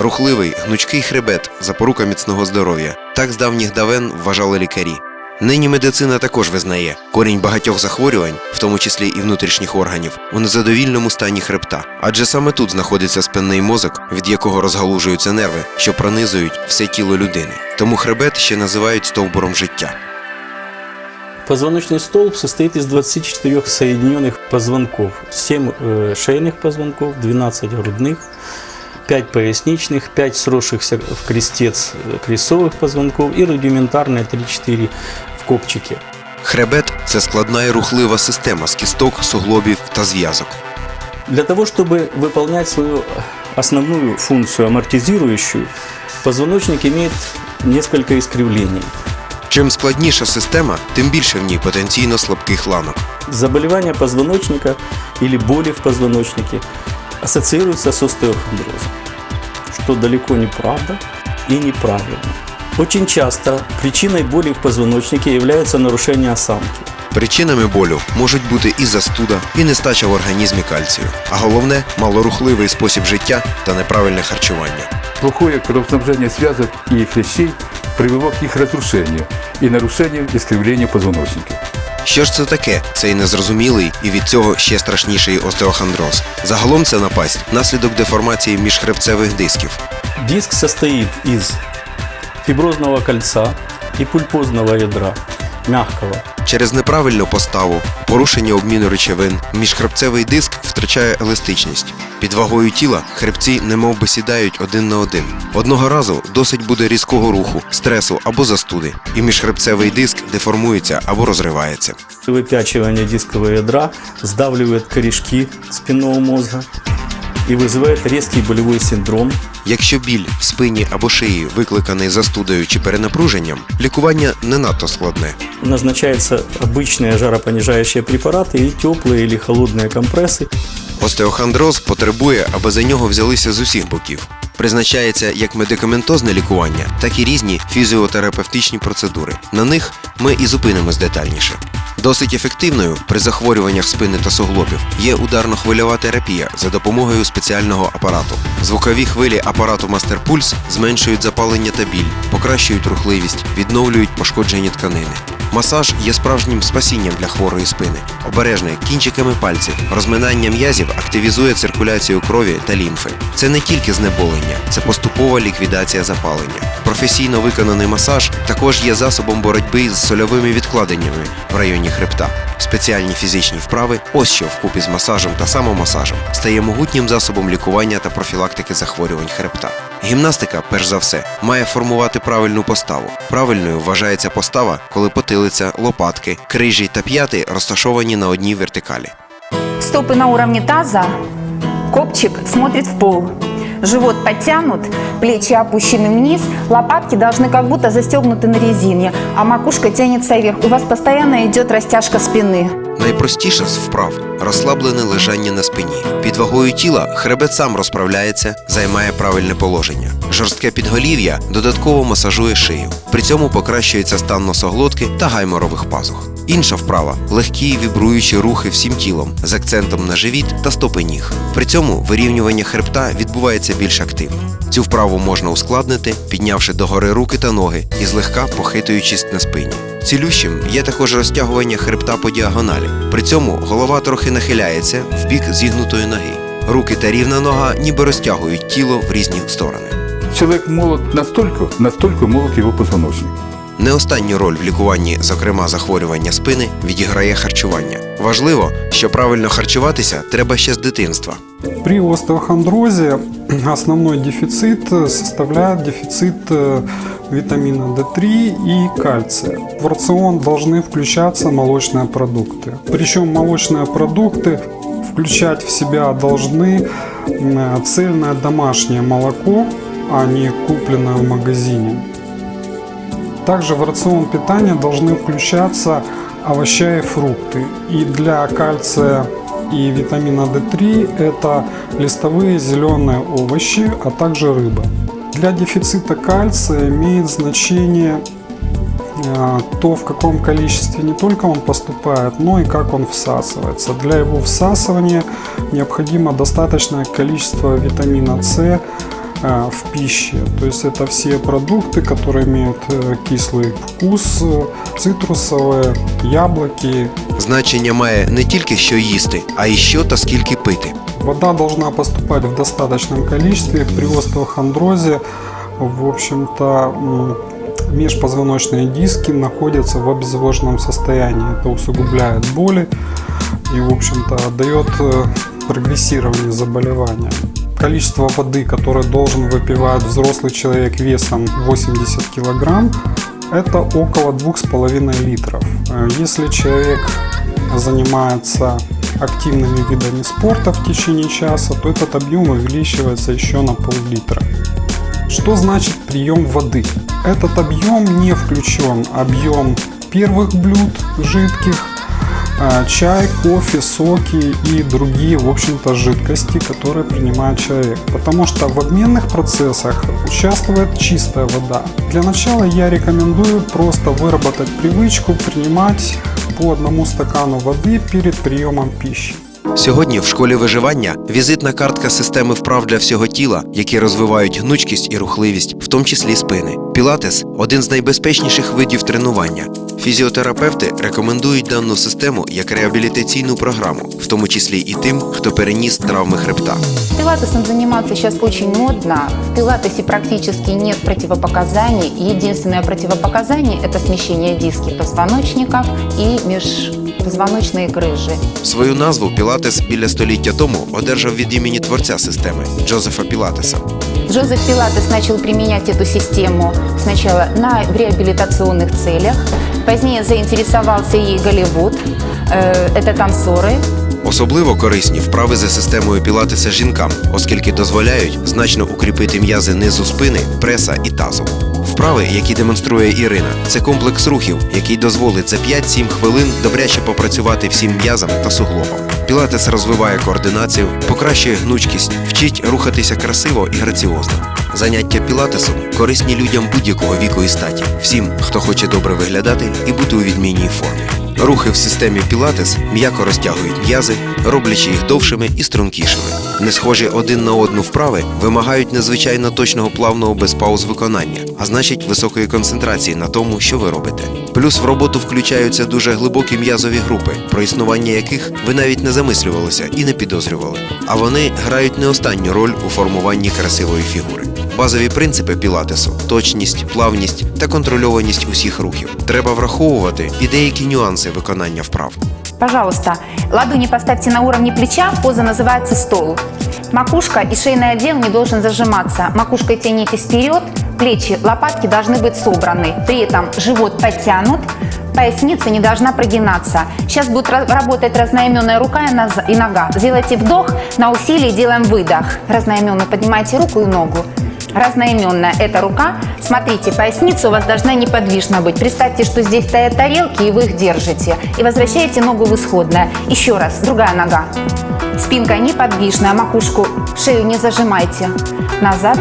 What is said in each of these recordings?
рухливий, гнучкий хребет, запорука міцного здоров'я. Так з давніх давен вважали лікарі. Нині медицина також визнає корінь багатьох захворювань, в тому числі і внутрішніх органів, у незадовільному стані хребта. Адже саме тут знаходиться спинний мозок, від якого розгалужуються нерви, що пронизують все тіло людини. Тому хребет ще називають стовбуром життя. Позвоночный столб состоит из 24 соединенных позвонков. 7 э, шейных позвонков, 12 грудных, 5 поясничных, 5 сросшихся в крестец э, крестцовых позвонков и рудиментарные 3-4 в копчике. Хребет це складна і рухлива система з кісток, суглобів та зв'язок. Для того, чтобы выполнять свою основную функцию амортизирующую, позвоночник имеет несколько искривлений. Чим складніша система, тим більше в ній потенційно слабких ланок. Заболевания позвоночника или боли в позвоночнике ассоциируются с остеохондрозом, что далеко не правда и неправильно. Очень часто причиной боли в позвоночнике является нарушение осанки. Причинами болю можуть бути і застуда, і нестача в організмі кальцію, а головне малорухливий спосіб життя та неправильне харчування. Плохое кровоснабжение связок и хрящей привело к их разрушению и нарушению искривления позвоночника. Що ж це таке? Цей незрозумілий і від цього ще страшніший остеохондроз. Загалом це напасть наслідок деформації міжхребцевих дисків. Диск состоит из фиброзного кольца и пульпозного ядра, мягкого. Через неправильну поставу, порушення обміну речовин, міжхребцевий диск втрачає еластичність. Під вагою тіла хребці немов би сідають один на один. Одного разу досить буде різкого руху, стресу або застуди, і міжхребцевий диск деформується або розривається. Выпячивание дискового ядра сдавливает корешки спинного мозга и вызывает резкий болевой синдром. Якщо біль в спині або шиї викликаний застудою чи перенапруженням, лікування не надто складне. Назначаются обычные жаропонижающие препараты и теплые или холодные компрессы. Остеохондроз потребує, аби за нього взялися з усіх боків. Призначається як медикаментозне лікування, так і різні фізіотерапевтичні процедури. На них ми і зупинимось детальніше. Досить ефективною при захворюваннях спини та суглобів є ударно-хвильова терапія за допомогою спеціального апарату. Звукові хвилі апарату Мастерпульс зменшують запалення та біль, покращують рухливість, відновлюють пошкоджені тканини. Масаж є справжнім спасінням для хворої спини. Обережне кінчиками пальців. Розминання м'язів активізує циркуляцію крові та лімфи. Це не тільки знеболення, це поступова ліквідація запалення. Професійно виконаний масаж також є засобом боротьби з сольовими відкладеннями в районі хребта. Спеціальні фізичні вправи, ось що вкупі з масажем та самомасажем, стає могутнім засобом лікування та профілактики захворювань хребта. Гімнастика, перш за все, має формувати правильну поставу. Правильною вважається постава, коли потилиця, лопатки, крижі та п'яти розташовані на одній вертикалі. Стопы на уровне таза, копчик смотрит в пол Живот подтянут, плечи опущены вниз, лопатки должны как будто застегнуты на резине, а макушка тянется вверх. У вас постоянно идет растяжка спины. Найпростіше з вправ розслаблене лежання на спині. Під вагою тіла хребет сам розправляється, займає правильне положення. Жорстке підголів'я додатково масажує шию. При цьому покращується стан носоглотки та гайморових пазух. Інша вправа легкі вібруючі рухи всім тілом з акцентом на живіт та стопи ніг. При цьому вирівнювання хребта відбувається більш активно. Цю вправу можна ускладнити, піднявши догори руки та ноги і злегка похитуючись на спині. Цілющим є також розтягування хребта по діагоналі. При цьому голова трохи нахиляється в бік зігнутої ноги. Руки та рівна нога ніби розтягують тіло в різні сторони. Человек молод настолько, настолько молод его позвоночник. Не останню роль в лікуванні, зокрема захворювання спини, відіграє харчування. Важливо, що правильно харчуватися треба ще з дитинства. При остеохондрозе основной дефицит составляет дефицит э, витамина D3 и кальция. В рацион должны включаться молочные продукты. Причем молочные продукты включать в себя должны м, цельное домашнее молоко, а не купленное в магазине. Также в рацион питания должны включаться овоща и фрукты. И для кальция и витамина D3 это листовые зеленые овощи, а также рыба. Для дефицита кальция имеет значение э, то, в каком количестве не только он поступает, но и как он всасывается. Для его всасывания необходимо достаточное количество витамина С в пище. То есть это все продукты, которые имеют э, кислый вкус, э, цитрусовые, яблоки. Значення має не тільки що їсти, а й що та скільки пити. Вода должна поступать в достаточном количестве. При остеохондрозе, в общем-то, м, межпозвоночные диски находятся в обезвоженном состоянии. Это усугубляет боли и, в общем-то, дает э, прогрессирование заболевания. Количество воды, которое должен выпивать взрослый человек весом 80 килограмм, это около 2,5 литров. Э, Если человек занимается активными видами спорта в течение часа, то этот объем увеличивается еще на пол-литра. Что значит прием воды? Этот объем не включен объем первых блюд жидких, чай, кофе, соки и другие, в общем-то, жидкости, которые принимает человек. Потому что в обменных процессах участвует чистая вода. Для начала я рекомендую просто выработать привычку принимать по одному стакану воды перед приемом пищи. Сьогодні в школі виживання візитна картка системи вправ для всього тіла, які розвивають гнучкість і рухливість, в тому числі спини. Пілатес один з найбезпечніших видів тренування. Фізіотерапевти рекомендують дану систему як реабілітаційну програму, в тому числі і тим, хто переніс травми хребта. Пилатесом заниматься сейчас очень модно. В пилатесе практически нет противопоказаний. Единственное противопоказание – это смещение диски позвоночников и межпозвоночные грыжи. Свою назву Пілатес біля століття тому одержав від імені творця системи Джозефа Пілатеса. Джозеф Пилатес начал применять эту систему сначала на в реабилитационных целях, позднее заинтересовался ей Голливуд, э, это танцоры, Особливо корисні вправи за системою пілатеса жінкам, оскільки дозволяють значно укріпити м'язи низу спини, преса і тазу. Вправи, які демонструє Ірина, це комплекс рухів, який дозволить за 5-7 хвилин добряче попрацювати всім м'язам та суглобам. Пілатес розвиває координацію, покращує гнучкість, вчить рухатися красиво і граціозно. Заняття пілатесом корисні людям будь-якого віку і статі, всім, хто хоче добре виглядати і бути у відмінній формі. Рухи в системі Пілатес м'яко розтягують м'язи, роблячи їх довшими і стрункішими. Не схожі один на одну вправи вимагають незвичайно точного плавного без пауз виконання, а значить високої концентрації на тому, що ви робите. Плюс в роботу включаються дуже глибокі м'язові групи, про існування яких ви навіть не замислювалися і не підозрювали. А вони грають не останню роль у формуванні красивої фігури. Базові принципи пілатесу точність, плавність та контрольованість усіх рухів. Треба враховувати і деякі нюанси виконання вправ. Пожалуйста, ладони поставьте на уровне плеча, поза называется стол. Макушка и шейный отдел не должен зажиматься. Макушкой тянитесь вперед, плечи, лопатки должны быть собраны. При этом живот подтянут, поясница не должна прогинаться. Сейчас будет ра- работать разноименная рука и нога. Сделайте вдох, на усилие делаем выдох. Разноименно поднимайте руку и ногу. Разноименная эта рука. Смотрите, поясница у вас должна неподвижно быть. Представьте, что здесь стоят тарелки, и вы их держите. И возвращаете ногу в исходное. Еще раз, другая нога. Спинка неподвижная, макушку, шею не зажимайте. Назад.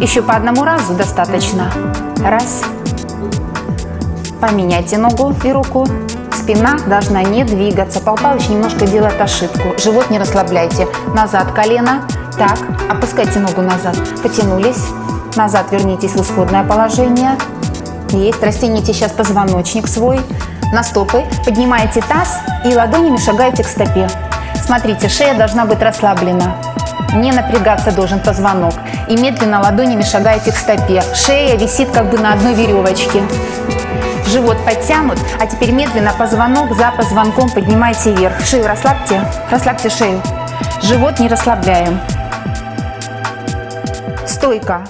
Еще по одному разу достаточно. Раз. Поменяйте ногу и руку. Спина должна не двигаться. Пал Палыч немножко делает ошибку. Живот не расслабляйте. Назад колено. Так, опускайте ногу назад. Потянулись. Назад вернитесь в исходное положение. Есть. Растяните сейчас позвоночник свой. На стопы. Поднимаете таз и ладонями шагаете к стопе. Смотрите, шея должна быть расслаблена. Не напрягаться должен позвонок. И медленно ладонями шагаете к стопе. Шея висит как бы на одной веревочке. Живот подтянут, а теперь медленно позвонок за позвонком поднимайте вверх. Шею расслабьте, расслабьте шею. Живот не расслабляем. Стойка.